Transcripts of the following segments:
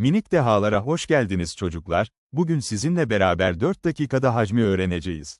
Minik dehalara hoş geldiniz çocuklar, bugün sizinle beraber 4 dakikada hacmi öğreneceğiz.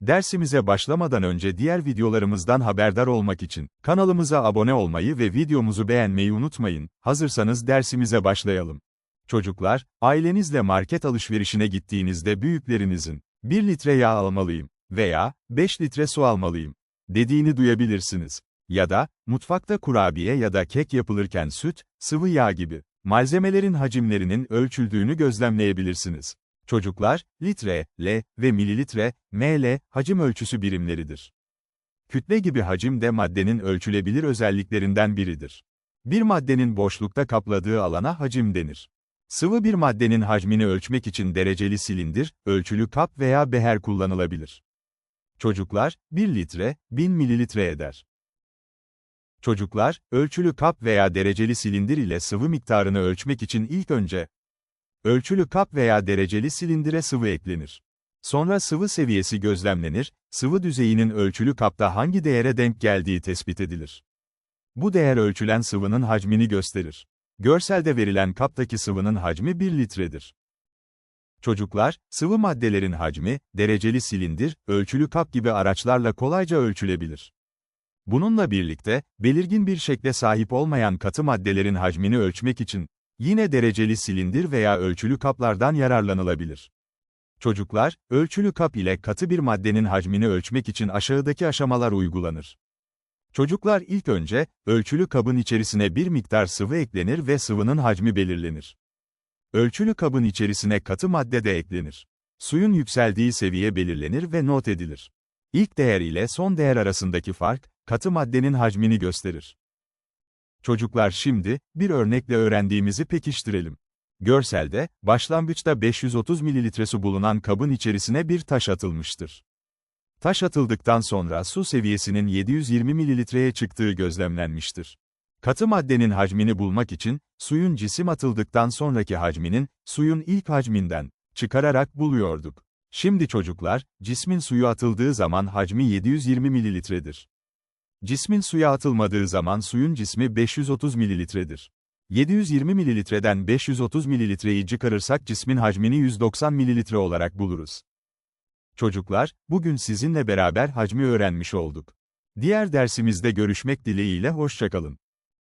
Dersimize başlamadan önce diğer videolarımızdan haberdar olmak için kanalımıza abone olmayı ve videomuzu beğenmeyi unutmayın. Hazırsanız dersimize başlayalım. Çocuklar, ailenizle market alışverişine gittiğinizde büyüklerinizin 1 litre yağ almalıyım veya 5 litre su almalıyım dediğini duyabilirsiniz. Ya da, mutfakta kurabiye ya da kek yapılırken süt, sıvı yağ gibi malzemelerin hacimlerinin ölçüldüğünü gözlemleyebilirsiniz. Çocuklar, litre, L ve mililitre, ml, hacim ölçüsü birimleridir. Kütle gibi hacim de maddenin ölçülebilir özelliklerinden biridir. Bir maddenin boşlukta kapladığı alana hacim denir. Sıvı bir maddenin hacmini ölçmek için dereceli silindir, ölçülü kap veya beher kullanılabilir. Çocuklar, 1 litre, 1000 mililitre eder. Çocuklar, ölçülü kap veya dereceli silindir ile sıvı miktarını ölçmek için ilk önce, ölçülü kap veya dereceli silindire sıvı eklenir. Sonra sıvı seviyesi gözlemlenir, sıvı düzeyinin ölçülü kapta hangi değere denk geldiği tespit edilir. Bu değer ölçülen sıvının hacmini gösterir. Görselde verilen kaptaki sıvının hacmi 1 litredir. Çocuklar, sıvı maddelerin hacmi, dereceli silindir, ölçülü kap gibi araçlarla kolayca ölçülebilir. Bununla birlikte, belirgin bir şekle sahip olmayan katı maddelerin hacmini ölçmek için, yine dereceli silindir veya ölçülü kaplardan yararlanılabilir. Çocuklar, ölçülü kap ile katı bir maddenin hacmini ölçmek için aşağıdaki aşamalar uygulanır. Çocuklar ilk önce, ölçülü kabın içerisine bir miktar sıvı eklenir ve sıvının hacmi belirlenir. Ölçülü kabın içerisine katı madde de eklenir. Suyun yükseldiği seviye belirlenir ve not edilir. İlk değer ile son değer arasındaki fark, katı maddenin hacmini gösterir. Çocuklar şimdi, bir örnekle öğrendiğimizi pekiştirelim. Görselde, başlangıçta 530 mililitre su bulunan kabın içerisine bir taş atılmıştır. Taş atıldıktan sonra su seviyesinin 720 mililitreye çıktığı gözlemlenmiştir. Katı maddenin hacmini bulmak için, suyun cisim atıldıktan sonraki hacminin, suyun ilk hacminden, çıkararak buluyorduk. Şimdi çocuklar, cismin suyu atıldığı zaman hacmi 720 mililitredir. Cismin suya atılmadığı zaman suyun cismi 530 mililitredir. 720 mililitreden 530 mililitreyi çıkarırsak cismin hacmini 190 mililitre olarak buluruz. Çocuklar, bugün sizinle beraber hacmi öğrenmiş olduk. Diğer dersimizde görüşmek dileğiyle hoşçakalın.